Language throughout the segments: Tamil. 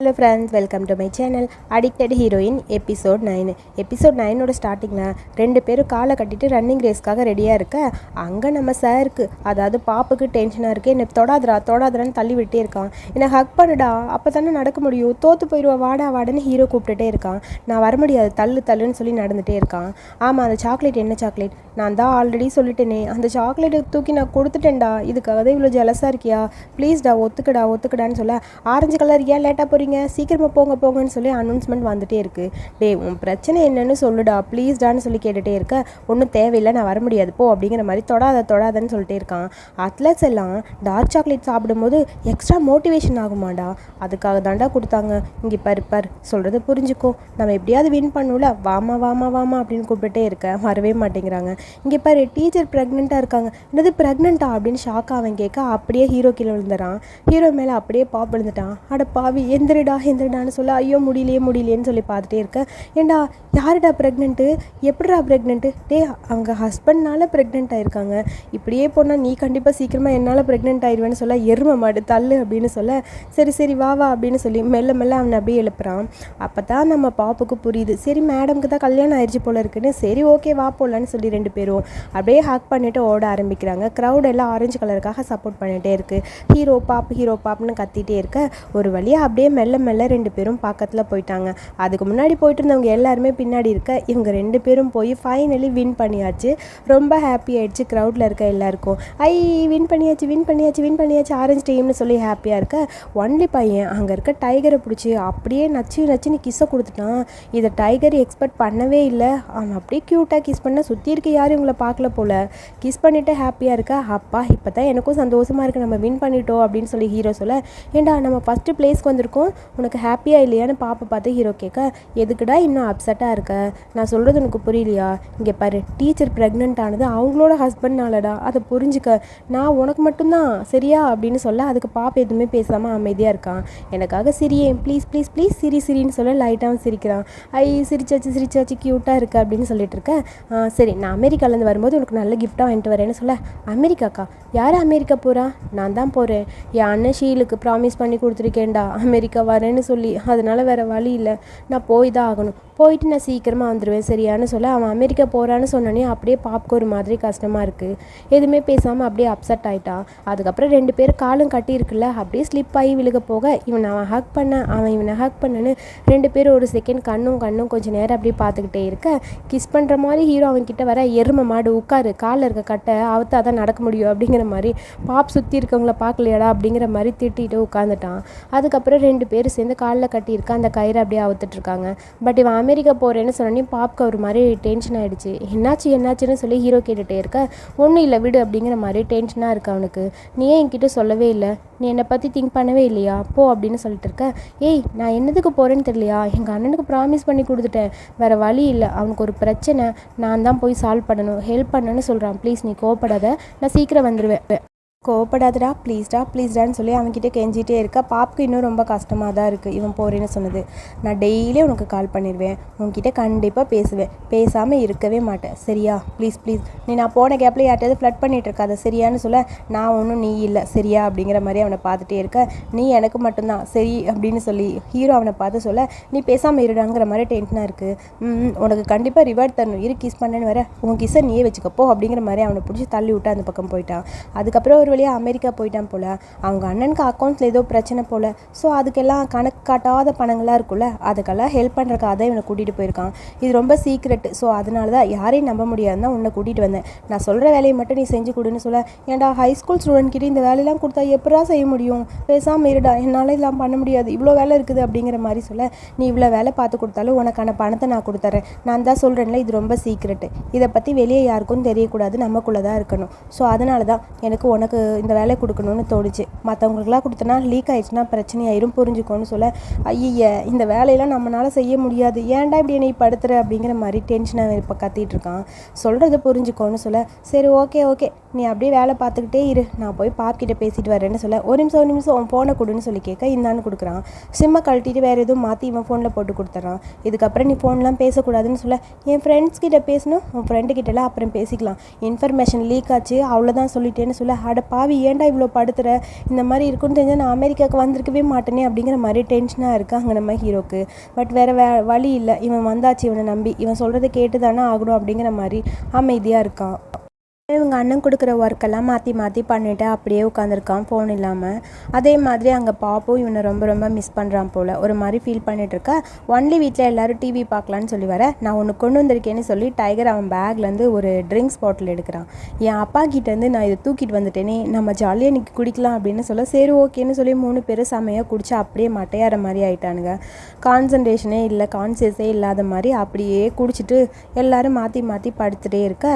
Hello friends welcome to my channel addicted heroine episode nine episode நைனோட ஸ்டார்டிங்கில் ரெண்டு பேரும் காலை கட்டிட்டு ரன்னிங் ரேஸ்க்காக ரெடியாக இருக்க. அங்கே நம்ம சாருக்கு அதாவது பாப்புக்கு டென்ஷனாக இருக்குது என்னை தொடாதரா தொடாதரான்னு தள்ளி விட்டே இருக்கான். என்னை ஹக் பண்ணுடா அப்போ தானே நடக்க முடியும். தோற்று போயிடுவா வாடா வாடன்னு ஹீரோ கூப்பிட்டுட்டே இருக்கான். நான் வர முடியாது தள்ளு தள்ளுன்னு சொல்லி நடந்துகிட்டே இருக்கான். ஆமாம் அந்த சாக்லேட் என்ன சாக்லேட் நான் தான் ஆல்ரெடி சொல்லிட்டேனே. அந்த சாக்லேட்டை தூக்கி நான் கொடுத்துட்டேன்டா. இதுக்காக தான் இவ்வளோ ஜலஸாக இருக்கியா? ப்ளீஸ்டா ஒத்துக்கடா ஒத்துக்கடான்னு சொல்ல. ஆரஞ்சு கலர் ஏன் லேட்டாக போகிறீங்க சீக்கிரமாக போங்க போங்கன்னு சொல்லி அனௌன்ஸ்மெண்ட் வந்துட்டே இருக்கு. டேய் உன் பிரச்சனை என்னன்னு சொல்லுடா ப்ளீஸ்டான்னு சொல்லி கேட்டுகிட்டே இருக்க. ஒன்றும் தேவையில்லை நான் வர முடியாது போ அப்படிங்கிற மாதிரி தொடாத தொடாதன்னு சொல்லிட்டே இருக்கான். அத்லட்ஸ் எல்லாம் டார்க் சாக்லேட் சாப்பிடும்போது எக்ஸ்ட்ரா மோட்டிவேஷன் ஆகுமாடா? அதுக்காக தாண்டா கொடுத்தாங்க. இங்கே பாரு பார் சொல்கிறத புரிஞ்சுக்கோ. நம்ம எப்படியாவது வின் பண்ணல வாமா வாமா வாமா அப்படின்னு கூப்பிட்டுட்டே இருக்க. வரவே மாட்டேங்கிறாங்க. இங்கே பாரு டீச்சர் ப்ரெக்னெண்ட்டாக இருக்காங்க. என்னது ப்ரெக்னெண்ட்டா அப்படின்னு ஷாக் அவன் கேட்க அப்படியே ஹீரோ கீழே விழுந்துறான். ஹீரோ மேலே அப்படியே பாப் விழுந்துட்டான். அட பாவி எந்திரடா எந்திரடான்னு சொல்ல ஐயோ முடியலையே முடியலையேன்னு சொல்லி பார்த்துட்டே இருக்கேன் ஏண்டா யாருடா ப்ரெக்னென்ட்டு எப்படிடா ப்ரெக்னென்ட்டு டே அவங்க ஹஸ்பண்ட்னால ப்ரெக்னென்ட் ஆயிருக்காங்க. இப்படியே போனால் நீ கண்டிப்பாக சீக்கிரமாக என்னால் ப்ரெக்னென்ட் ஆயிடுவேன்னு சொல்ல எரும மாடு தள்ளு அப்படின்னு சொல்ல சரி சரி வா வா அப்படின்னு சொல்லி மெல்ல மெல்ல அவனை அப்படியே எழுப்புறான். அப்போ தான் நம்ம பாப்புக்கு புரியுது. சரி மேடம்க்கு தான் கல்யாணம் ஆயிடுச்சு போல இருக்குன்னு சரி ஓகே வா போகலான்னு சொல்லி ரெண்டு பேரும் அப்படியே ஹாக் பண்ணிட்டு ஓட ஆரம்பிக்கிறாங்க. க்ரௌட் எல்லாம் ஆரஞ்சு கலருக்காக சப்போர்ட் பண்ணிகிட்டே இருக்குது ஹீரோ பாப் ஹீரோ பாப்னு கத்திகிட்டே இருக்க. ஒரு வழியாக அப்படியே மெல்ல மெல்ல ரெண்டு பேரும் பக்கத்தில் போயிட்டாங்க. அதுக்கு முன்னாடி போயிட்டு இருந்தவங்க எல்லாருமே பின்னாடி இருக்க இவங்க ரெண்டு பேரும் போய் ஃபைனலி வின் பண்ணியாச்சு. ரொம்ப ஹாப்பி ஆயிடுச்சு க்ரௌடில் இருக்க எல்லாருக்கும். ஐ வின் பண்ணியாச்சு வின் பண்ணியாச்சு வின் பண்ணியாச்சு ஆரஞ்சு டீம்னு சொல்லி ஹாப்பியாக இருக்க ஒன்லி பையன் அங்கே இருக்க டைகரை பிடிச்சி அப்படியே நச்சு நச்சுன்னு கிஸ்ஸை கொடுத்துட்டான். இதை டைகர் எக்ஸ்பெக்ட் பண்ணவே இல்லை. அவன் அப்படியே க்யூட்டாக கிஸ் பண்ண சுற்றி இருக்க யாரும் இவங்கள பார்க்கல போல. கிஸ் பண்ணிட்டு ஹாப்பியாக இருக்கா. அப்பா இப்போ தான் எனக்கும் சந்தோஷமாக இருக்குது நம்ம வின் பண்ணிட்டோம் அப்படின்னு சொல்லி ஹீரோ சொல்ல ஏண்டா நம்ம ஃபஸ்ட்டு பிளேஸ்க்கு வந்திருக்கோம். உனக்கு ஹாப்பியாக இல்லையான்னு பாப்பை பார்த்து ஹீரோ கேட்க எதுக்குடா இன்னும் அப்செட்டாக இருக்க? நான் சொல்கிறது உனக்கு புரியலையா? இங்கே பாரு டீச்சர் ப்ரெக்னென்ட் ஆனது அவங்களோட ஹஸ்பண்ட்னாலடா அதை புரிஞ்சுக்க. நான் உனக்கு மட்டும்தான் சரியா? அப்படின்னு சொல்ல அதுக்கு பாப்பா எதுவுமே பேசாமல் அமைதியாக இருக்கான் எனக்காக சிரியே ப்ளீஸ் ப்ளீஸ் ப்ளீஸ் சிரி சிரின்னு சொல்ல லைட்டாகவும் சிரிக்கிறான். ஐ சிரிச்சாச்சு சிரிச்சாச்சு க்யூட்டாக இருக்கு அப்படின்னு சொல்லிட்டு இருக்கேன் சரி நான் அமெரிக்காலேருந்து வரும்போது உனக்கு நல்ல கிஃப்ட்டாக வாங்கிட்டு வரேன்னு சொல்ல அமெரிக்காக்கா? யார் அமெரிக்கா போகிறா நான் தான் போகிறேன் என் அண்ணன் ஷீலுக்கு ப்ராமிஸ் பண்ணி கொடுத்துருக்கேன்டா. அமெரிக்கா வரேன்னு சொல்லி அதனால் வேறு வழி இல்லை. நான் போய் தான் ஆகணும். போயிட்டு நான் சீக்கிரமாக வந்துடுவேன் சரியான்னு சொல்ல. அவன் அமெரிக்கா போகிறான்னு சொன்னோன்னே அப்படியே பாப்க்கு ஒரு மாதிரி கஷ்டமாக இருக்குது எதுவுமே பேசாமல் அப்படியே அப்செட் ஆயிட்டான் அதுக்கப்புறம் ரெண்டு பேரும் காலும் கட்டியிருக்குல்ல அப்படியே ஸ்லிப் ஆகி விழுக போக இவன் அவன் ஹக் பண்ண அவன் இவனை ஹக் பண்ணன்னு ரெண்டு பேரும் ஒரு செகண்ட் கண்ணும் கண்ணும் கொஞ்சம் நேரம் அப்படியே பார்த்துக்கிட்டே இருக்க. கிஸ் பண்ணுற மாதிரி ஹீரோ அவன்கிட்ட வர எரும மாடு உட்காரு. காலில் இருக்க கட்டை அவத்தா தான் நடக்க முடியும் அப்படிங்கிற மாதிரி. பாப் சுற்றி இருக்கவங்கள பார்க்கலையாடா அப்படிங்கிற மாதிரி திட்டிட்டு உட்காந்துட்டான் அதுக்கப்புறம் ரெண்டு பேரும் சேர்ந்து காலில் கட்டியிருக்க அந்த கயிறு அப்படியே அவுத்துட்ருக்காங்க. பட் இவன் அமெரிக்கா போகிறேன்னு சொன்னோடனே பாப்க்கு ஒரு மாதிரி டென்ஷன் ஆகிடுச்சு என்னாச்சு என்னாச்சுன்னு சொல்லி ஹீரோ கேட்டுகிட்டே இருக்க ஒன்றும் இல்லை விடு அப்படிங்கிற மாதிரி டென்ஷனாக இருக்கு அவனுக்கு. நீ ஏன் என்கிட்ட சொல்லவே இல்லை? நீ என்னை பற்றி திங்க் பண்ணவே இல்லையா? போ அப்படின்னு சொல்லிட்டு இருக்க. ஏய் நான் என்னதுக்கு போகிறேன்னு தெரியலையா? எங்கள் அண்ணனுக்கு ப்ராமிஸ் பண்ணி கொடுத்துட்டேன். வேறு வழி இல்லை. அவனுக்கு ஒரு பிரச்சனை. நான் தான் போய் சால்வ் பண்ணணும். ஹெல்ப் பண்ணணும்னு சொல்கிறான் ப்ளீஸ் நீ கோவப்படாத. நான் சீக்கிரம் வந்துடுவேன் கோவப்படாதடா ப்ளீஸ்டா ப்ளீஸ்டான்னு சொல்லி அவன்கிட்ட கெஞ்சிட்டே இருக்க. பாப்புக்கு இன்னும் ரொம்ப கஷ்டமாக தான் இருக்குது இவன் போகிறேன்னு சொன்னது. நான் டெய்லி உனக்கு கால் பண்ணிடுவேன் உன்கிட்ட கண்டிப்பாக பேசுவேன். பேசாமல் இருக்கவே மாட்டேன். சரியா? ப்ளீஸ் ப்ளீஸ் நீ நான் போன கேப்பில் யார்ட்டையாவது ஃப்ளட் பண்ணிகிட்டு இருக்காத. சரியான்னு சொல்ல நான் ஒன்றும் நீ இல்லை. சரியா? அப்படிங்கிற மாதிரி அவனை பார்த்துட்டே இருக்க. நீ எனக்கு மட்டும்தான். சரி அப்படின்னு சொல்லி ஹீரோ அவனை பார்த்து சொல்ல நீ பேசாமல் இருடாங்கிற மாதிரி டென்ஷனாக இருக்குது ம் உனக்கு கண்டிப்பாக ரிவார்ட் தரணும். இரு கிஸ் பண்ணேன்னு வர. உன் கிஸ்ஸை நீயே வச்சுக்கப்போ அப்படிங்கிற மாதிரி அவனை பிடிச்சி தள்ளி விட்டு அந்த பக்கம் போயிட்டான். அதுக்கப்புறம் ஒரு வழியாக அமெரிக்கா போயிட்டான் போல். அவங்க அண்ணனுக்கு அக்கௌண்ட்ஸில் ஏதோ பிரச்சனை போல். ஸோ அதுக்கெல்லாம் கணக்கு காட்டாத பணங்களாக இருக்குல்ல அதுக்கெல்லாம் ஹெல்ப் பண்ணுறக்காக தான் இவனை கூட்டிகிட்டு போயிருக்கான். இது ரொம்ப சீக்ரெட் ஸோ அதனால தான் யாரையும் நம்ப முடியாதுன்னு தான் உன்னை கூட்டிகிட்டு வந்தேன். நான் சொல்கிற வேலையை மட்டும் நீ செஞ்சு கொடுன்னு சொல்ல. ஏன்டா ஹை ஸ்கூல் ஸ்டூடெண்ட் கிட்டே இந்த வேலையெல்லாம் கொடுத்தா எப்படா செய்ய முடியும்? பேசாமல் இருடா. என்னால் இதெல்லாம் பண்ண முடியாது. இவ்வளோ வேலை இருக்குது அப்படிங்கிற மாதிரி சொல்ல. நீ இவ்வளோ வேலை பார்த்து கொடுத்தாலும் உனக்கான பணத்தை நான் கொடுத்துறேன் நான் தான் சொல்கிறேன்ல இது ரொம்ப சீக்ரெட்டு இதை பற்றி வெளியே யாருக்கும் தெரியக்கூடாது. நமக்குள்ளே தான் இருக்கணும். ஸோ அதனால தான் எனக்கு உனக்கு இந்த வேலையை கொடுக்கணும்னு தோணுச்சு. மற்றவங்களுக்குலாம் கொடுத்தனா லீக் ஆயிடுச்சுன்னா பிரச்சனையாயிரும் புரிஞ்சுக்கோன்னு சொல்ல ஐய இந்த வேலையெல்லாம் நம்மளால் செய்ய முடியாது. ஏன்டா இப்படி என்னை படுத்துற? அப்படிங்கிற மாதிரி டென்ஷனாக இப்போ கத்திட்டு இருக்கான். சொல்கிறத புரிஞ்சுக்கோன்னு சொல்ல சரி ஓகே ஓகே நீ அப்படியே வேலை பார்த்துக்கிட்டே இரு. நான் போய் பாப்கிட்ட பேசிட்டு வரேன்னு சொல்ல. ஒரு நிமிஷம் ஒரு நிமிஷம் உன் ஃபோனை கொடுன்னு சொல்லி கேட்க இந்தான்னு கொடுக்குறான். சிம்மை கழட்டிட்டு வேறு எதுவும் மாற்றி இவன் ஃபோனில் போட்டு கொடுத்துட்றான் இதுக்கப்புறம் நீ ஃபோன்லாம் பேசக்கூடாதுன்னு சொல்ல. என் ஃப்ரெண்ட்ஸ் கிட்ட பேசணும். உன் ஃப்ரெண்டு கிட்டலாம் அப்புறம் பேசிக்கலாம். இன்ஃபர்மேஷன் லீக் ஆச்சு. அவ்வளோதான் சொல்லிட்டேன்னு சொல்ல. அட பாவி ஏன்டா இவ்வளோ படுத்துற? இந்த மாதிரி இருக்குன்னு தெரிஞ்சால் நான் அமெரிக்காவுக்கு வந்திருக்கவே மாட்டேனே அப்படிங்கிற மாதிரி டென்ஷனாக இருக்கு அங்கே நம்ம ஹீரோக்கு. பட் வேறு வே வழி இல்லை. இவன் வந்தாச்சு இவனை நம்பி. இவன் சொல்கிறத கேட்டு தானே ஆகணும் அப்படிங்கிற மாதிரி அமைதியாக இருக்கான். இவங்க அண்ணன் கொடுக்குற ஒர்க்கெல்லாம் மாற்றி மாற்றி பண்ணிவிட்டு அப்படியே உட்காந்துருக்கான் ஃபோன் இல்லாமல் அதே மாதிரி அங்கே பாப்பும் இவனை ரொம்ப ரொம்ப மிஸ் பண்ணுறான் போல். ஒரு மாதிரி ஃபீல் பண்ணிட்டு ஒன்லி வீட்டில் எல்லாரும் டிவி பார்க்கலான்னு சொல்லி வர நான் ஒன்று கொண்டு வந்திருக்கேன்னு சொல்லி டைகர் அவன் பேக்லேருந்து ஒரு ட்ரிங்க்ஸ் பாட்டில் எடுக்கிறான். என் அப்பா கிட்டேருந்து நான் இதை தூக்கிட்டு வந்துட்டேனே நம்ம ஜாலியாக இன்னைக்கு குடிக்கலாம் அப்படின்னு சொல்ல சரி ஓகேன்னு சொல்லி மூணு பேரும் செமையாக குடிச்சு அப்படியே மட்டையாற மாதிரி ஆயிட்டானுங்க. கான்சன்ட்ரேஷனே இல்லை கான்சியஸே இல்லாத மாதிரி அப்படியே குடிச்சிட்டு எல்லோரும் மாற்றி மாற்றி படுத்துகிட்டே இருக்க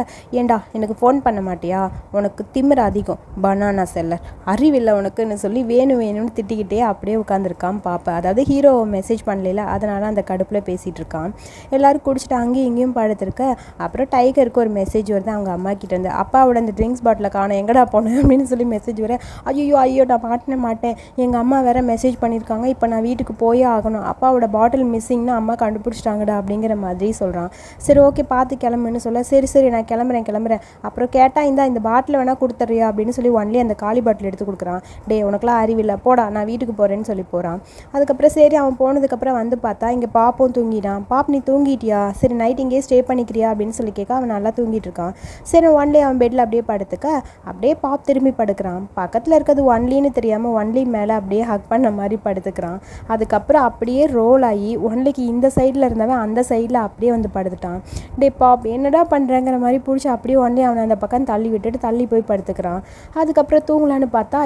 ஏண்டா எனக்கு ஃபோன் பண்ண மாட்டியா? உனக்கு திமிர் அதிகம். பனானா செல்லர் அறிவில்லை உனக்குன்னு சொல்லி வேணும் வேணும்னு திட்டிக்கிட்டே அப்படியே உட்காந்துருக்கான் பாப்பா. அதாவது ஹீரோ மெசேஜ் பண்ணல அதனால அந்த கடுப்பில் பேசிகிட்டு இருக்கான் எல்லோரும் குடிச்சிட்டு அங்கேயும் இங்கேயும் படுத்திருக்க. அப்புறம் டைகருக்கு ஒரு மெசேஜ் வருது அவங்க அம்மா கிட்ட இருந்து. அப்பாவோட அந்த ட்ரிங்க்ஸ் பாட்டில் காணும். எங்கடா போனேன் அப்படின்னு சொல்லி மெசேஜ் வர ஐயோ ஐயோ நான் மாட்டின மாட்டேன். எங்கள் அம்மா வேற மெசேஜ் பண்ணியிருக்காங்க. இப்போ நான் வீட்டுக்கு போயே ஆகணும். அப்பாவோட பாட்டில் மிஸ்ஸிங்னா அம்மா கண்டுபிடிச்சிட்டாங்கடா அப்படிங்கிற மாதிரி சொல்கிறான் சரி ஓகே பார்த்து கிளம்புன்னு சொல்ல சரி சரி நான் கிளம்புறேன் கிளம்புறேன். அப்புறம் கேட்டால் இந்த இந்த பாட்டில் வேணால் கொடுத்துட்றியா? அப்படின்னு சொல்லி ஒன்லி அந்த காலி பாட்டில் எடுத்து கொடுக்குறான். டே உனக்குலாம் அறிவில்லை. போடா நான் வீட்டுக்கு போகிறேன்னு சொல்லி போகிறான் அதுக்கப்புறம் சரி அவன் போனதுக்கப்புறம் வந்து பார்த்தா இங்கே பாப்பும் தூங்கிட்டான். பாப் நீ தூங்கிட்டியா? சரி நைட் இங்கேயே ஸ்டே பண்ணிக்கிறியா? அப்படின்னு சொல்லி கேட்க அவன் நல்லா தூங்கிட்டு இருக்கான். சரி ஒன்லி அவன் பெட்டில் அப்படியே படுத்துக்க அப்படியே பாப் திரும்பி படுக்கிறான். பக்கத்தில் இருக்கிறது ஒன்லின்னு தெரியாமல் ஒன்லி மேலே அப்படியே ஹக் பண்ண மாதிரி படுத்துக்கிறான். அதுக்கப்புறம் அப்படியே ரோல் ஆகி ஒன்லிக்கு இந்த சைடில் இருந்தவன் அந்த சைடில் அப்படியே வந்து படுத்துட்டான். டே பாப் என்னடா பண்ணுறேங்கிற மாதிரி பிடிச்சி அப்படியே ஒன்லி அவனை அந்த பக்கம் தள்ளி விட்டுட்டு தள்ளி போய் படுத்துக்கிறான். அதுக்கப்புறம் தூங்கலான்னு பார்த்தா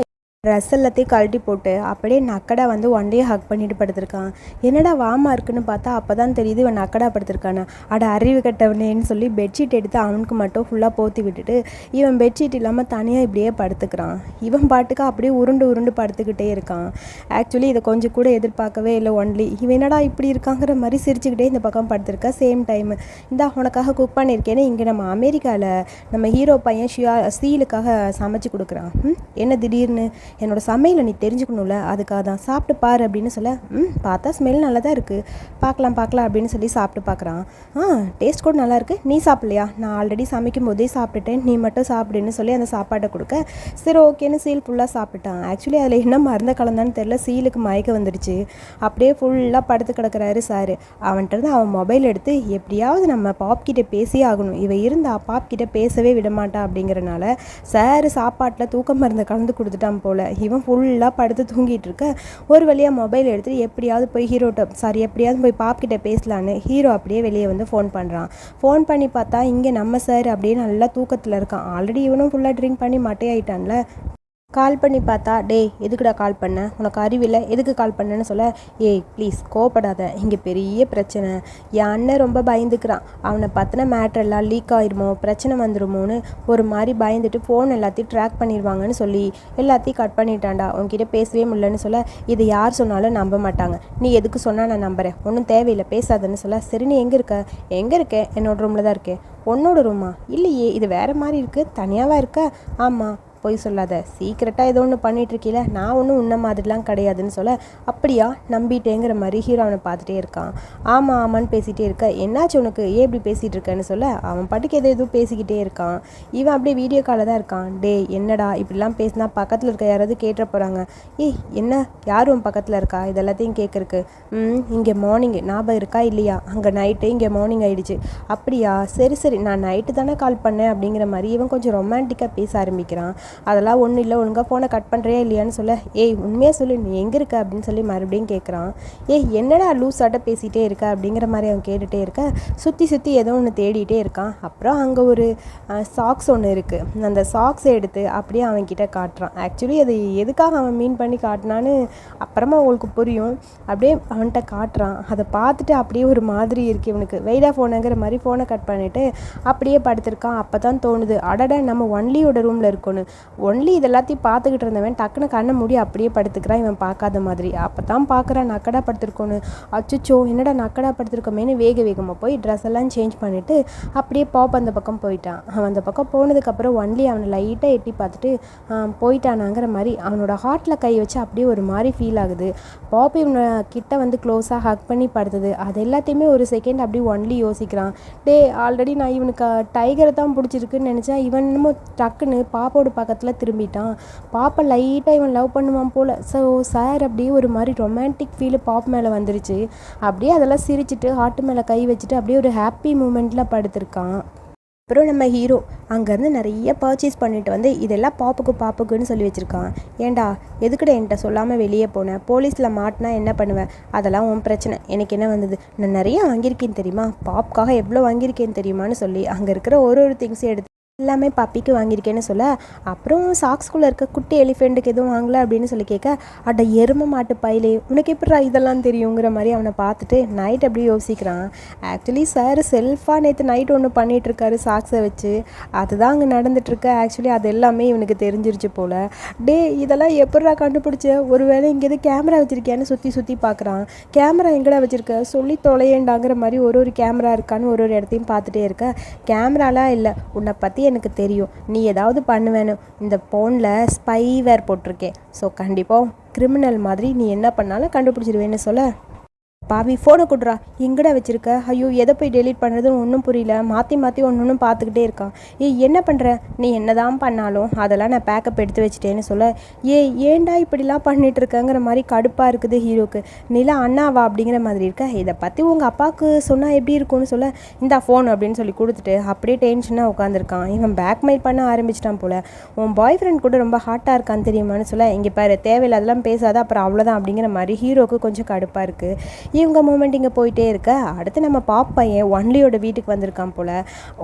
ட்ரெஸ் எல்லாத்தையும் கழட்டி போட்டு அப்படியே நக்கடா வந்து ஒன் டே ஹக் பண்ணிட்டு படுத்திருக்கான். என்னடா வாமா இருக்குன்னு பார்த்தா அப்போ தான் தெரியுது இவன் நக்கடா படுத்திருக்கானு அட அறிவு கட்டவனேன்னு சொல்லி பெட்ஷீட் எடுத்து அவனுக்கு மட்டும் ஃபுல்லாக போத்தி விட்டுட்டு இவன் பெட்ஷீட் இல்லாமல் தனியாக இப்படியே படுத்துக்கிறான். இவன் பாட்டுக்கு அப்படியே உருண்டு உருண்டு படுத்துக்கிட்டே இருக்கான். ஆக்சுவலி இதை கொஞ்சம் கூட எதிர்பார்க்கவே இல்லை ஒன்லி இவன் என்னடா இப்படி இருக்காங்கிற மாதிரி சிரிச்சுக்கிட்டே இந்த பக்கம் படுத்திருக்கா சேம் டைம் இந்தா உனக்காக குக் பண்ணியிருக்கேன்னு இங்கே நம்ம அமெரிக்காவில் நம்ம ஹீரோ பையன் ஷியா ஸ்டீலுக்காக சமைச்சு கொடுக்குறான். என்ன திடீர்னு? என்னோட சமையலை நீ தெரிஞ்சுக்கணும்ல அதுக்காக தான் சாப்பிட்டு பாரு அப்படின்னு சொல்ல ம் பார்த்தா ஸ்மெல் நல்லா தான் இருக்குது பார்க்கலாம் பார்க்கலாம் அப்படின்னு சொல்லி சாப்பிட்டு பார்க்குறான். ஆ டேஸ்ட் கூட நல்லா இருக்கு. நீ சாப்பிட்லையா? நான் ஆல்ரெடி சமைக்கும் போதே சாப்பிட்டுட்டேன். நீ மட்டும் சாப்பிடுன்னு சொல்லி அந்த சாப்பாட்டை கொடுக்க சரி ஓகேன்னு சீல் ஃபுல்லாக சாப்பிட்டான். ஆக்சுவலி அதில் என்ன மருந்த கலந்தான்னு தெரில சீலுக்கு மயக்க வந்துடுச்சு அப்படியே ஃபுல்லாக படுத்து கிடக்குறாரு சார். அவன்கிட்ட அவன் மொபைல் எடுத்து எப்படியாவது நம்ம பாப்கிட்ட பேசியே ஆகணும். இவ இருந்தால் பாப்கிட்ட பேசவே விடமாட்டா அப்படிங்கிறனால சார் சாப்பாட்டில் தூக்க மருந்து கலந்து கொடுத்துட்டான் போல் இவன் ஃபுல்லாக படுத்து தூங்கிட்டு இருக்க ஒரு வழியாக மொபைல் எடுத்துகிட்டு எப்படியாவது போய் ஹீரோட்ட சாரி எப்படியாவது போய் பாப்கிட்ட பேசலான்னு ஹீரோ அப்படியே வெளியே வந்து ஃபோன் பண்ணுறான் ஃபோன் பண்ணி பார்த்தா இங்கே நம்ம சார் அப்படியே நல்லா தூக்கத்தில் இருக்கான். ஆல்ரெடி இவனும் ஃபுல்லாக ட்ரிங்க் பண்ணி மட்டையாயிட்டான்ல. கால் பண்ணி பார்த்தா டேய் எதுக்குடா கால் பண்ண? உனக்கு அறிவில்லை? எதுக்கு கால் பண்ணேன்னு சொல்ல? ஏய் ப்ளீஸ் கோபப்படாத இங்கே பெரிய பிரச்சனை. என் அண்ணன் ரொம்ப பயந்துக்கிறான். அவனை பற்றின மேட்ரு எல்லாம் லீக் ஆயிருமோ பிரச்சனை வந்துருமோன்னு ஒரு மாதிரி பயந்துட்டு ஃபோன் எல்லாத்தையும் ட்ராக் பண்ணிடுவாங்கன்னு சொல்லி எல்லாத்தையும் கட் பண்ணிட்டான்டா. உன்கிட்ட பேசவே முடியலன்னு சொல்ல இது யார் சொன்னாலும் நம்ப மாட்டாங்க. நீ எதுக்கு சொன்னால் நான் நம்புறேன். ஒன்றும் தேவையில்லை. பேசாதன்னு சொல்ல சரி நீ எங்கே இருக்க? எங்கே இருக்கேன். என்னோட ரூமில் தான் இருக்கேன். உன்னோட ரூமா இல்லையே. இது வேறு மாதிரி இருக்குது தனியாவா இருக்க? ஆமாம் பொய் சொல்லாத. சீக்கிரட்டாக ஏதோ ஒன்று பண்ணிகிட்ருக்கீல நான் ஒன்றும் உன்ன மாதிரிலாம் கிடையாதுன்னு சொல்ல அப்படியா? நம்பிட்டேங்கிற மாதிரி ஹீரோ அவனை பார்த்துட்டே இருக்கான். ஆமாம் ஆமான்னு பேசிகிட்டே இருக்க. என்னாச்சு உனக்கு? ஏன் இப்படி பேசிகிட்டு இருக்கேன்னு சொல்ல அவன் பாட்டுக்கு எதோ எதுவும் பேசிக்கிட்டே இருக்கான். இவன் அப்படியே வீடியோ காலில் தான் இருக்கான். டே என்னடா? இப்படிலாம் பேசினா பக்கத்தில் இருக்க யாராவது கேட்டுற போகிறாங்க ஏய் என்ன? யார் உன் பக்கத்தில் இருக்கா? இது எல்லாத்தையும் கேட்குறக்கு ம் இங்கே மார்னிங் ஞாபகம் இருக்கா இல்லையா? அங்கே நைட்டு இங்கே மார்னிங் ஆகிடுச்சு அப்படியா? சரி சரி. நான் நைட்டு தானே கால் பண்ணேன் அப்படிங்கிற மாதிரி இவன் கொஞ்சம் ரொமான்டிக்காக பேச ஆரம்பிக்கிறான். அதெல்லாம் ஒன்றும் இல்லை ஒழுங்காக ஃபோனை கட் பண்ணுறியா இல்லையான்னு சொல்ல. ஏய் உண்மையாக சொல்லு நீ எங்கே இருக்க அப்படின்னு சொல்லி மறுபடியும் கேட்குறான் ஏய் என்னடா லூஸாட்ட பேசிகிட்டே இருக்க அப்படிங்கிற மாதிரி அவன் கேட்டுகிட்டே இருக்க. சுற்றி சுற்றி ஏதோ ஒன்று தேடிட்டே இருக்கான். அப்புறம் அங்கே ஒரு சாக்ஸ் ஒன்று இருக்குது அந்த சாக்ஸை எடுத்து அப்படியே அவன்கிட்ட காட்டுறான். ஆக்சுவலி அது எதுக்காக அவன் மீன் பண்ணி காட்டினான்னு அப்புறமா உங்களுக்கு புரியும். அப்படியே அவன்கிட்ட காட்டுறான். அதை பார்த்துட்டு அப்படியே ஒரு மாதிரி இருக்குது இவனுக்கு. வெயிடா ஃபோனுங்கிற மாதிரி ஃபோனை கட் பண்ணிவிட்டு அப்படியே படுத்திருக்கான். அப்போ தான் தோணுது அடடா நம்ம ஒன்லியோட ரூமில் இருக்கணும் ஒன்லி இது எல்லாத்தையும் பார்த்துக்கிட்டு இருந்தவன் டக்குன்னு கண்ணை மூடி அப்படியே படுத்துக்கிறான். இவன் பார்க்காத மாதிரி. அப்போ தான் பார்க்குறான் நக்கடா படுத்திருக்கோன்னு. அச்சுச்சோ என்னடா நக்கடா படுத்திருக்கோமேனு வேக வேகமாக போய் ட்ரெஸ் எல்லாம் சேஞ்ச் பண்ணிவிட்டு அப்படியே பாப் அந்த பக்கம் போயிட்டான். அவன் அந்த பக்கம் போனதுக்கப்புறம் ஒன்லி அவனை லைட்டாக எட்டி பார்த்துட்டு போயிட்டானாங்கிற மாதிரி அவனோட ஹார்ட்டில் கை வச்சு அப்படியே ஒரு மாதிரி ஃபீல் ஆகுது. பாப் இவனை கிட்ட வந்து க்ளோஸாக ஹக் பண்ணி படுத்தது. அது எல்லாத்தையுமே ஒரு செகண்ட் அப்படியே ஒன்லி யோசிக்கிறான். டே ஆல்ரெடி நான் இவனுக்கு டைகரை தான் பிடிச்சிருக்குன்னு நினச்சேன். இவன் என்னமோ டக்குன்னு பாப்போட பக்கத்தில் திரும்பிட்டான். பாப்பா லைட்டாக இவன் லவ் பண்ணுவான் போல். ஸோ சார் அப்படியே ஒரு மாதிரி ரொமான்டிக் ஃபீல் பாப் மேலே வந்துருச்சு. அப்படியே அதெல்லாம் சிரிச்சிட்டு ஹார்ட் மேலே கை வச்சுட்டு அப்படியே ஒரு ஹாப்பி மூமெண்ட்டில் படுத்திருக்கான். அப்புறம் நம்ம ஹீரோ அங்கேருந்து நிறைய பர்ச்சேஸ் பண்ணிட்டு வந்து இதெல்லாம் பாப்புக்கு பாப்புக்குன்னு சொல்லி வச்சுருக்கான். ஏன்டா எதுக்குடா என்கிட்ட சொல்லாமல் வெளியே போனேன் போலீஸில் மாட்டினா என்ன பண்ணுவேன் அதெல்லாம் உன் பிரச்சனை. எனக்கு என்ன வந்தது? நான் நிறைய வாங்கியிருக்கேன் தெரியுமா? பாப்புக்காக எவ்வளோ வாங்கியிருக்கேன் தெரியுமான்னு சொல்லி அங்கே இருக்கிற ஒரு ஒரு திங்ஸையும் எடுத்து எல்லாமே பப்பிக்கு வாங்கியிருக்கேன்னு சொல்ல அப்புறம் சாக்ஸ்குள்ளே இருக்க குட்டி எலிஃபெண்ட்டுக்கு எதுவும் வாங்கல அப்படின்னு சொல்லி கேட்க அட எரும மாட்டு பயிலே உனக்கு எப்படிடா இதெல்லாம் தெரியுங்கிற மாதிரி அவனை பார்த்துட்டு நைட் அப்படியே யோசிக்கிறான். ஆக்சுவலி சார் செல்ஃபாக நேற்று நைட் ஒன்று பண்ணிகிட்ருக்காரு சாக்ஸை வச்சு. அதுதான் அங்கே நடந்துட்டுருக்கு. ஆக்சுவலி அது எல்லாமே இவனுக்கு தெரிஞ்சிருச்சு போல். டே இதெல்லாம் எப்படா கண்டுபிடிச்ச? ஒருவேளை இங்கே எது கேமரா வச்சுருக்கியான்னு சுற்றி சுற்றி பார்க்குறான். கேமரா எங்கடா வச்சுருக்க? சொல்லி தொலையேண்டாங்கிற மாதிரி ஒரு ஒரு கேமரா இருக்கான்னு ஒரு ஒரு இடத்தையும் பார்த்துட்டே இருக்க. கேமராலாம் இல்லை. உன்னை பற்றி எனக்கு தெரியும். நீ ஏதாவது பண்ணுவேன்னு இந்த ஃபோனில் ஸ்பைவேர் போட்டிருக்கேன். ஸோ கண்டிப்பாக கிரிமினல் மாதிரி நீ என்ன பண்ணாலும் கண்டுபிடிச்சிருவேன்னு சொல்ல. பாவி ஃபோனை கொடுறா எங்கடா வச்சிருக்க? ஐயோ எதை போய் டெலீட் பண்ணுறதுன்னு ஒன்றும் புரியல. மாற்றி மாற்றி ஒன்று ஒன்றும் பார்த்துக்கிட்டே இருக்கான். ஏய் என்ன பண்ணுற நீ என்னதான் பண்ணாலும் அதெல்லாம் நான் பேக்கப் எடுத்து வச்சிட்டேன்னு சொல்ல. ஏ ஏண்டா இப்படிலாம் பண்ணிட்டு இருக்கங்கிற மாதிரி கடுப்பாக இருக்குது ஹீரோக்கு. நிலா அண்ணாவா அப்படிங்கிற மாதிரி இருக்க? இதை பற்றி உங்கள் அப்பாவுக்கு சொன்னால் எப்படி இருக்கும்னு சொல்ல. இந்த ஃபோன் அப்படின்னு சொல்லி கொடுத்துட்டு அப்படியே டென்ஷனாக உட்காந்துருக்கான் இவன் பேக்மெயில் பண்ண ஆரம்பிச்சிட்டான் போல. உன் பாய் ஃப்ரெண்ட் கூட ரொம்ப ஹாட்டாக இருக்கான்னு தெரியுமான்னு சொல்ல. இங்கே பாரு தேவையில்லாதெல்லாம் பேசாத அப்புறம் அவ்வளோதான் அப்படிங்கிற மாதிரி ஹீரோக்கு கொஞ்சம் கடுப்பாக இருக்குது இவங்க மூமெண்ட் இங்கே போயிட்டே இருக்க. அடுத்து நம்ம பாப் பையன் ஒன்லியோட வீட்டுக்கு வந்திருக்கான் போல்.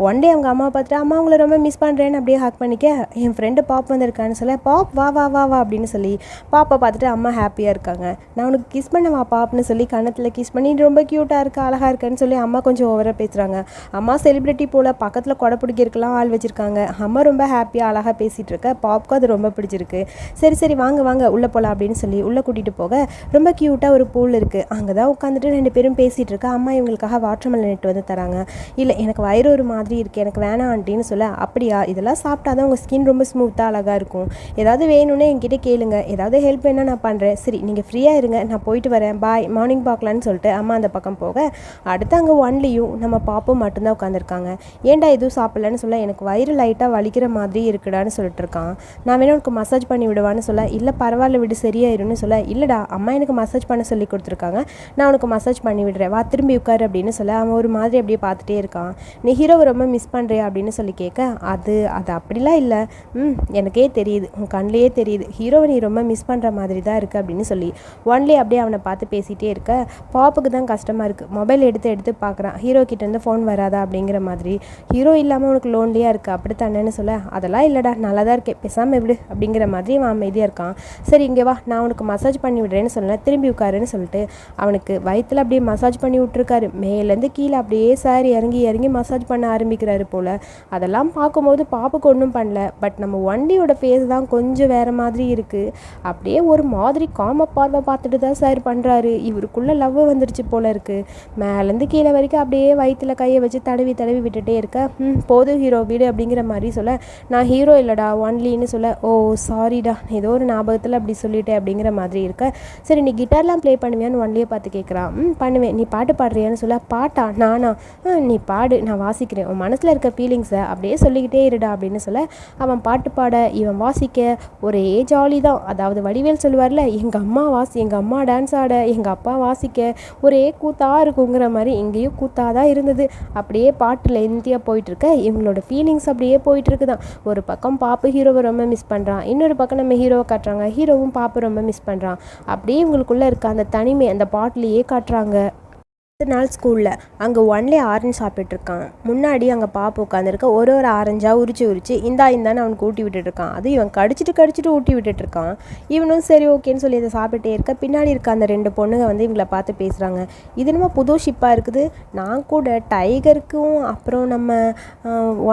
ஒன் டே அவங்க அம்மா பார்த்துட்டு அம்மா அவங்கள ரொம்ப மிஸ் பண்ணுறேன்னு அப்படியே ஹக் பண்ணிக்க. என் ஃப்ரெண்டு பாப் வந்திருக்கான்னு சொல்ல. பாப் வா வா வா வா அப்படின்னு சொல்லி பாப்பை பார்த்துட்டு அம்மா ஹாப்பியாக இருக்காங்க. நான் உனக்கு கிஸ் பண்ணவா பாப்னு சொல்லி கன்னத்தில் கிஸ் பண்ணி ரொம்ப க்யூட்டாக இருக்க அழகாக இருக்கேன்னு சொல்லி அம்மா கொஞ்சம் ஓவராக பேசுகிறாங்க அம்மா செலிப்ரிட்டி போல் பக்கத்தில் கொடை பிடிக்கிறதுக்கெல்லாம் ஆள் வச்சுருக்காங்க. அம்மா ரொம்ப ஹாப்பியாக அழகாக பேசிகிட்டு இருக்க. பாப்க்கு அது ரொம்ப பிடிச்சிருக்கு. சரி சரி வாங்க வாங்க உள்ளே போகலாம் அப்படின்னு சொல்லி உள்ளே கூட்டிகிட்டு போக. ரொம்ப க்யூட்டாக ஒரு பூல் இருக்குது அங்கே தான் உட்காந்துட்டு ரெண்டு பேரும் பேசிகிட்டு இருக்கா அம்மா இவங்களுக்காக வாட்டர்மெலன் நெட் வந்து தராங்க. இல்லை எனக்கு வயிறு ஒரு மாதிரி இருக்குது எனக்கு வேணாம் ஆண்டின்னு சொல்ல. அப்படியா? இதெல்லாம் சாப்பிட்டா தான் உங்கள் ஸ்கின் ரொம்ப ஸ்மூத்தாக அழகாக இருக்கும். ஏதாவது வேணும்னு என்கிட்ட கேளுங்க. ஏதாவது ஹெல்ப் வேணால் நான் பண்ணுறேன் சரி நீங்கள் ஃப்ரீயாக இருங்க. நான் போயிட்டு வரேன். பாய் மார்னிங் பார்க்கலான்னு சொல்லிட்டு அம்மா அந்த பக்கம் போக அடுத்து அங்கே ஒன்லியும் நம்ம பாப்பும் மட்டும்தான் உட்காந்துருக்காங்க ஏன்டா எதுவும் சாப்பிட்லன்னு சொல்ல? எனக்கு வயிறு லைட்டாக வலிக்கிற மாதிரி இருக்குடான்னு சொல்லிட்டு இருக்கான் நான் வேணா உனக்கு மசாஜ் பண்ணி விடுவான்னு சொல்ல. இல்லை பரவாயில்ல விடு சரியாயிரும்னு சொல்ல. இல்லைடா அம்மா எனக்கு மசாஜ் பண்ண சொல்லி கொடுத்துருக்காங்க. நான் உனக்கு மசாஜ் பண்ணி விடுறேன். வா திரும்பி உட்காரு அப்படின்னு சொல்ல அவன் ஒரு மாதிரி அப்படியே பார்த்துட்டே இருக்கான். நீ ஹீரோவை ரொம்ப மிஸ் பண்ணுறியா அப்படின்னு சொல்லி கேட்க அது அது அப்படிலாம் இல்லை. ம் எனக்கே தெரியுது. உன் கண்ணிலேயே தெரியுது. ஹீரோவை நீ ரொம்ப மிஸ் பண்ணுற மாதிரி தான் இருக்குது அப்படின்னு சொல்லி ஒன்லி அப்படியே அவனை பார்த்து பேசிகிட்டே இருக்க. பாப்புக்கு தான் கஷ்டமாக இருக்குது மொபைல் எடுத்து எடுத்து பார்க்குறான். ஹீரோ கிட்டேருந்து ஃபோன் வராதா? அப்படிங்கிற மாதிரி. ஹீரோ இல்லாமல் உனக்கு லோன்லியாக இருக்குது அப்படி தானேன்னு சொல்ல அதெல்லாம் இல்லைடா நல்லா தான் இருக்கேன். பேசாமல் விடு. அப்படிங்கிற மாதிரி அவன் அமைதியாக இருக்கான். சரி இங்கே வா. நான் உனக்கு மசாஜ் பண்ணி விடுறேன்னு சொன்னேன் திரும்பி உட்காருன்னு சொல்லிட்டு அவனுக்கு வயித்துல அப்படியே மசாஜ் பண்ணி விட்டுருக்காரு. மேலேருந்து கீழே அப்படியே சார் இறங்கி இறங்கி மசாஜ் பண்ண ஆரம்பிக்கிறாரு போல். அதெல்லாம் பார்க்கும்போது பாப்புக்கு ஒன்றும் பண்ணல. பட் நம்ம ஒண்டியோட ஃபேஸ் தான் கொஞ்சம் வேறு மாதிரி இருக்குது அப்படியே ஒரு மாதிரி காம பார்வை பார்த்துட்டு தான் சார் பண்ணுறாரு இவருக்குள்ளே லவ் வந்துருச்சு போல இருக்குது மேலேருந்து கீழே வரைக்கும் அப்படியே வயிற்றுல கையை வச்சு தடவி தடவி விட்டுட்டே இருக்க. ம் போதும் ஹீரோ வீடு அப்படிங்கிற மாதிரி சொல்ல நான் ஹீரோ இல்லைடா ஒன்லின்னு சொல்ல ஓ சாரிடா ஏதோ ஒரு ஞாபகத்தில் அப்படி சொல்லிட்டேன் அப்படிங்கிற மாதிரி இருக்க. சரி நீ கிட்டார்லாம் ப்ளே பண்ணுவியான்னு ஒன்லியே பார்த்து கேட்குறான் ம் பண்ணுவேன். நீ பாட்டு பாடுறியான்னு சொல்ல பாட்டா? நானா? நீ பாடு. நான் வாசிக்கிறேன். உன் மனசில் இருக்க ஃபீலிங்ஸை அப்படியே சொல்லிக்கிட்டே இருடா அப்படின்னு சொல்ல அவன் பாட்டு பாட இவன் வாசிக்க ஒரே ஜாலி தான். அதாவது வடிவேல் சொல்லுவார்ல எங்கள் அம்மா வாசி எங்கள் அம்மா டான்ஸ் ஆட எங்கள் அப்பா வாசிக்க ஒரே கூத்தாக இருக்குங்கிற மாதிரி இங்கேயும் கூத்தாக தான் இருந்தது. அப்படியே பாட்டில் இந்தியா போயிட்டுருக்க. இவங்களோட ஃபீலிங்ஸ் அப்படியே போயிட்டுருக்கு தான் ஒரு பக்கம் பாப்பு ஹீரோவை ரொம்ப மிஸ் பண்ணுறான் இன்னொரு பக்கம் நம்ம ஹீரோவை காட்டுறாங்க. ஹீரோவும் பாப்பு ரொம்ப மிஸ் பண்ணுறான் அப்படியே இவங்களுக்குள்ளே இருக்க அந்த தனிமை அந்த பாட்டிலேயே காட்டுறாங்க. பத்து நாள் ஸ்கூலில் அங்கே ஒன்லி ஆரஞ்சு சாப்பிட்டுட்டு முன்னாடி அங்கே பாப்பு உட்காந்துருக்க ஒரு ஒரு ஆரஞ்சாக உரிச்சு உரிச்சு இந்தா இந்தான்னு அவனுக்கு ஊட்டி விட்டுட்டு இருக்கான் அது இவன் கடிச்சிட்டு கடிச்சிட்டு ஊட்டி விட்டுட்டு இருக்கான் இவனும் சரி ஓகேன்னு சொல்லி அதை சாப்பிட்டுட்டே இருக்க. பின்னாடி இருக்க அந்த ரெண்டு பொண்ணுங்க வந்து இவங்களை பார்த்து பேசுகிறாங்க இது என்னமோ புது ஷிப்பாக இருக்குது. நான் கூட டைகருக்கும் அப்புறம் நம்ம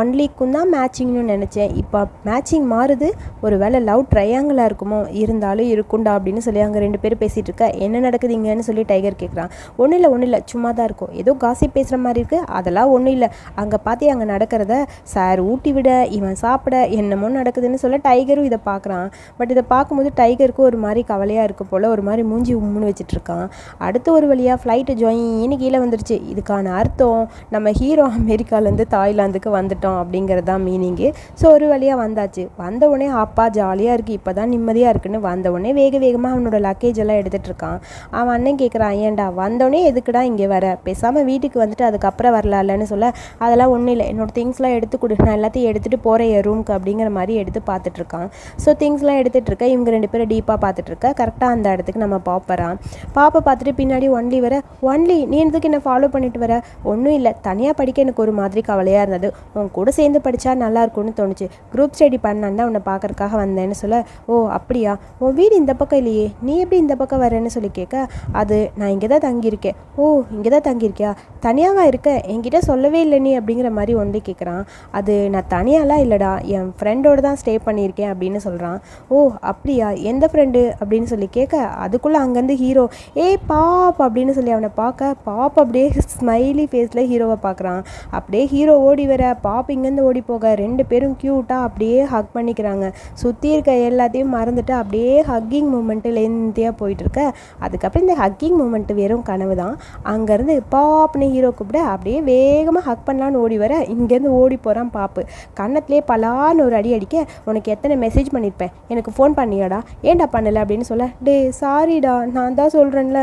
ஒன்லிக்கும் தான் மேட்சிங்னு நினச்சேன். இப்போ மேட்சிங் மாறுது. ஒரு வேளை லவ் ட்ரையாங்கிளாக இருக்குமோ? இருந்தாலும் இருக்குண்டா அப்படின்னு சொல்லி அங்கே ரெண்டு பேரும் பேசிகிட்டு இருக்க. என்ன நடக்குதுங்கன்னு சொல்லி டைகர் கேட்குறான் ஒன்றும் இல்லை ஒன்றும் இல்லை. சும்மா தான் இருக்கும். ஏதோ காசி பேசுகிற மாதிரி இருக்குது அதெல்லாம் ஒன்றும் இல்லை. அங்கே பார்த்து அங்கே நடக்கிறத சார் ஊட்டி விட இவன் சாப்பிட என்னமோ நடக்குதுன்னு சொல்ல டைகரும் இதை பார்க்குறான். பட் இதை பார்க்கும்போது டைகருக்கு ஒரு மாதிரி கவலையாக இருக்கு போல் ஒரு மாதிரி மூஞ்சி உம்முன்னு வச்சுட்டு இருக்கான். அடுத்த ஒரு வழியாக ஃப்ளைட்டு ஜாயின்னு கீழே வந்துருச்சு. இதுக்கான அர்த்தம் நம்ம ஹீரோ அமெரிக்காலேருந்து தாய்லாந்துக்கு வந்துட்டோம் அப்படிங்கிறது தான் மீனிங்கு ஸோ ஒரு வழியாக வந்தாச்சு. வந்த உடனே அப்பா ஜாலியாக இருக்குது இப்போ தான் நிம்மதியாக இருக்குன்னு வந்த உடனே வேக வேகமாக அவனோட லக்கேஜ் எல்லாம் எடுத்துகிட்டு இருக்கான். அவன் அண்ணன் கேட்குறான் ஏன்டா? வந்தோடனே எதுக்குடா இங்கே வர. பேசாமல் வீட்டுக்கு வந்துட்டு அதுக்கப்புறம் வரலாம்லன்னு சொல்ல அதெல்லாம் ஒன்றும் இல்லை. என்னோடய திங்ஸ்லாம் எடுத்து கொடு. நான் எல்லாத்தையும் எடுத்துகிட்டு போகிறேன் என் ரூமுக்கு அப்படிங்கிற மாதிரி எடுத்து பார்த்துட்ருக்கான். ஸோ திங்ஸ்லாம் எடுத்துகிட்டு இருக்க இவங்க ரெண்டு பேரும் டீப்பாக பார்த்துட்ருக்க. கரெக்டாக அந்த இடத்துக்கு நம்ம பாப்பறான். பாப்பை பார்த்துட்டு பின்னாடி ஒன்லி வர ஒன்லி நீ எதுக்கு என்ன ஃபாலோ பண்ணிட்டு வர? ஒன்றும் இல்லை. தனியாக படிக்க எனக்கு ஒரு மாதிரி கவலையாக இருந்தது. உன் கூட சேர்ந்து படித்தா நல்லா இருக்கும்னு தோணுச்சு. குரூப் ஸ்டடி பண்ணான் தான் உன்னை பார்க்குறக்காக வந்தேன்னு சொல்ல ஓ அப்படியா? உன் வீடு இந்த பக்கம் இல்லையே. நீ எப்படி இந்த பக்கம் வரேன்னு சொல்லி கேட்க அது நான் இங்கே தான் தங்கியிருக்கேன். ஓ இங்கே தான் தங்கியிருக்கியா? தனியாவா இருக்க? என்கிட்ட சொல்லவே இல்லை நீ அப்படிங்கிற மாதிரி ஒன்று கேட்குறான். அது நான் தனியாலாம் இல்லைடா என் ஃப்ரெண்டோட தான் ஸ்டே பண்ணியிருக்கேன் அப்படின்னு சொல்கிறான் ஓ அப்படியா? எந்த ஃப்ரெண்டு அப்படின்னு சொல்லி கேட்க அதுக்குள்ளே அங்கேருந்து ஹீரோ ஏய் பாப் அப்படின்னு சொல்லி அவனை பார்க்க பாப் அப்படியே ஸ்மைலி ஃபேஸில் ஹீரோவை பார்க்குறான். அப்படியே ஹீரோ ஓடி வர பாப் இங்கேருந்து ஓடி போக ரெண்டு பேரும் க்யூட்டாக அப்படியே ஹக் பண்ணிக்கிறாங்க. சுற்றி இருக்க எல்லாத்தையும் மறந்துட்டு அப்படியே ஹக்கிங் மூமெண்ட்டு லென்த்தியாக போயிட்டுருக்க அதுக்கப்புறம் இந்த ஹக்கிங் மூமெண்ட்டு வெறும் கனவு தான் அங்கேருந்து பாப்னு ஹீரோ கூப்பிட அப்படியே வேகமாக ஹக் பண்ணலான்னு ஓடி வர இங்கேருந்து ஓடி போகிறான் பாப்பு. கன்னத்துலேயே பலான்னு ஒரு அடி அடிக்க உனக்கு எத்தனை மெசேஜ் பண்ணியிருப்பேன் எனக்கு ஃபோன் பண்ணியாடா. ஏன்டா பண்ணல அப்படின்னு சொல்ல டே சாரிடா நான் தான் சொல்கிறேன்ல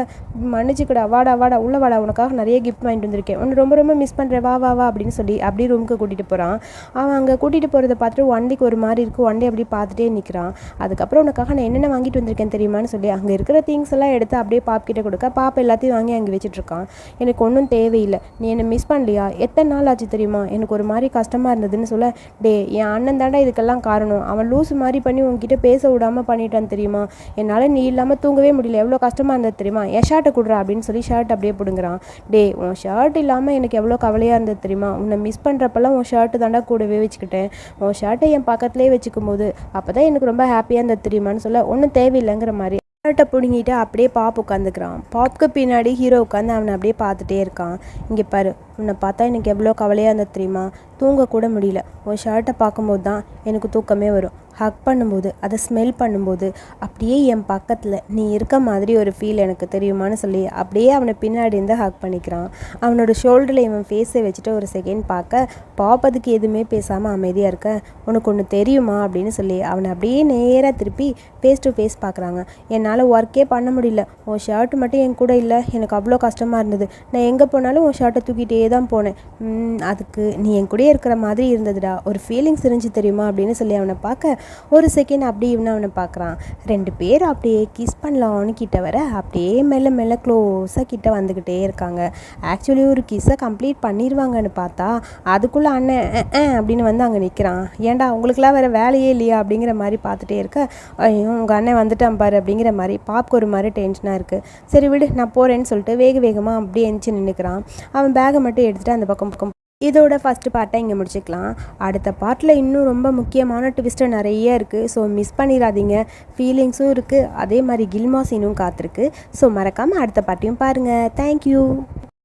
மன்னிச்சுக்கடா வாடா வாடா உள்ள வாடா உனக்காக நிறைய கிஃப்ட் வாங்கிட்டு வந்திருக்கேன். உன்னை ரொம்ப ரொம்ப மிஸ் பண்ணுறேன் வா வா வா அப்படின்னு சொல்லி அப்படியே ரூமுக்கு கூட்டிகிட்டு போகிறான் அவன் அங்கே கூட்டிகிட்டு போகிறத பார்த்துட்டு ஒன் டேக்கு ஒரு மாதிரி இருக்குது ஒன் டே அப்படியே பார்த்துட்டே நிற்கிறான் அதுக்கப்புறம் உனக்காக நான் என்னென்ன வாங்கிட்டு வந்திருக்கேன் தெரியுமான்னு சொல்லி அங்கே இருக்கிற திங்ஸ் எல்லாம் எடுத்து அப்படியே பாப் கிட்ட கொடுக்க பாப்பா எல்லாத்தையும் வாங்கி அங்கே வச்சுட்டு இருக்கான். எனக்கு ஒன்றும் தேவையில்லை. நீ என்னை மிஸ் பண்ணலையா? எத்தனை நாள் ஆச்சு தெரியுமா? எனக்கு ஒரு மாதிரி கஷ்டமாக இருந்ததுன்னு சொல்ல டே என் அண்ணன் தாண்டா இதுக்கெல்லாம் காரணம். அவன் லூஸ் மாதிரி பண்ணி உன்கிட்ட பேச விடாமல் பண்ணிட்டான் தெரியுமா? என்னால் நீ இல்லாமல் தூங்கவே முடியல. எவ்வளோ கஷ்டமாக இருந்தது தெரியுமா? என் ஷர்ட்டை கொடுறா அப்படின்னு சொல்லி ஷர்ட் அப்படியே பிடுங்குறான். டே உன் ஷர்ட் இல்லாமல் எனக்கு எவ்வளோ கவலையாக இருந்தது தெரியுமா? உன்னை மிஸ் பண்ணுறப்பெல்லாம் உன் ஷர்ட்டு தாண்டா கூடவே வச்சுக்கிட்டேன். உன் ஷர்ட்டை என் பக்கத்துலேயே வச்சுக்கும் போது அப்போ தான் எனக்கு ரொம்ப ஹாப்பியாக இருந்தது தெரியுமான்னு சொல்ல ஒன்றும் தேவையில்லைங்கிற மாதிரி. ஷர்ட்டை பிடுங்கிட்டு அப்படியே பாப் உட்காந்துக்கிறான். பாப்க்கு பின்னாடி ஹீரோ உட்காந்து அவனை அப்படியே பார்த்துட்டே இருக்கான். இங்கே பாரு. உன்னை பார்த்தா எனக்கு எவ்வளோ கவலையாக இருந்தது தெரியுமா? தூங்கக்கூட முடியல. உன் ஷர்ட்டை பார்க்கும்போது தான் எனக்கு தூக்கமே வரும். ஹக் பண்ணும்போது அதை ஸ்மெல் பண்ணும்போது அப்படியே என் பக்கத்தில் நீ இருக்க மாதிரி ஒரு ஃபீல் எனக்கு தெரியுமான்னு சொல்லி அப்படியே அவனை பின்னாடி இருந்து ஹக் பண்ணிக்கிறான். அவனோட ஷோல்டரில் இவன் ஃபேஸை வச்சுட்டு ஒரு செகண்ட் பார்க்க பாப் அதுக்கு எதுவுமே பேசாமல் அமைதியாக இருக்க? உனக்கு ஒன்று தெரியுமா? அப்படின்னு சொல்லி அவனை அப்படியே நேராக திருப்பி ஃபேஸ் டு ஃபேஸ் பார்க்குறாங்க. என்னால் ஒர்க்கே பண்ண முடியல. உன் ஷர்ட் மட்டும் என் கூட இல்லை. எனக்கு அவ்வளோ கஷ்டமாக இருந்தது. நான் எங்கே போனாலும் உன் ஷர்ட்டை தூக்கிட்டே தான் போனேன். அதுக்கு நீ என் கூடயே இருக்கிற மாதிரி இருந்ததுடா. ஒரு ஃபீலிங்ஸ் இருந்துச்சு தெரியுமா? அப்படின்னு சொல்லி அவனை பார்க்க ஒரு செகண்ட் அப்படியே இவனை அவனை பார்க்குறான். ரெண்டு பேர் அப்படியே கிஸ் பண்ணலாம்னு கிட்ட வர அப்படியே மெல்ல மெல்ல க்ளோஸாக கிட்ட வந்துக்கிட்டே இருக்காங்க. ஆக்சுவலி ஒரு கிஸ்ஸை கம்ப்ளீட் பண்ணிடுவாங்கன்னு பார்த்தா அதுக்குள்ளே அண்ணன் அப்படின்னு வந்து அங்கே நிற்கிறான் ஏன்டா உங்களுக்குலாம் வேறு வேலையே இல்லையா? அப்படிங்கிற மாதிரி பார்த்துட்டே இருக்க ஐயோ உங்கள் அண்ணன் வந்துட்டான் பாரு அப்படிங்கிற மாதிரி பாப்க்கு ஒரு மாதிரி டென்ஷனாக இருக்குது சரி விடு நான் போகிறேன்னு சொல்லிட்டு வேக வேகமாக அப்படியே எந்திச்சு நின்றுக்கிறான் அவன் பேகை மட்டும் மட்டும் எடுத்துகிட்டு அந்த பக்கம் பக்கம். இதோட ஃபஸ்ட்டு பார்ட்டை இங்கே முடிச்சுக்கலாம். அடுத்த பார்ட்டில் இன்னும் ரொம்ப முக்கியமான ட்விஸ்ட்டு நிறைய இருக்குது ஸோ மிஸ் பண்ணிடாதீங்க ஃபீலிங்ஸும் இருக்குது அதே மாதிரி கில்மா சீனும் காத்திருக்கு. ஸோ மறக்காமல் அடுத்த பார்ட்டியும் பாருங்கள் தேங்க்யூ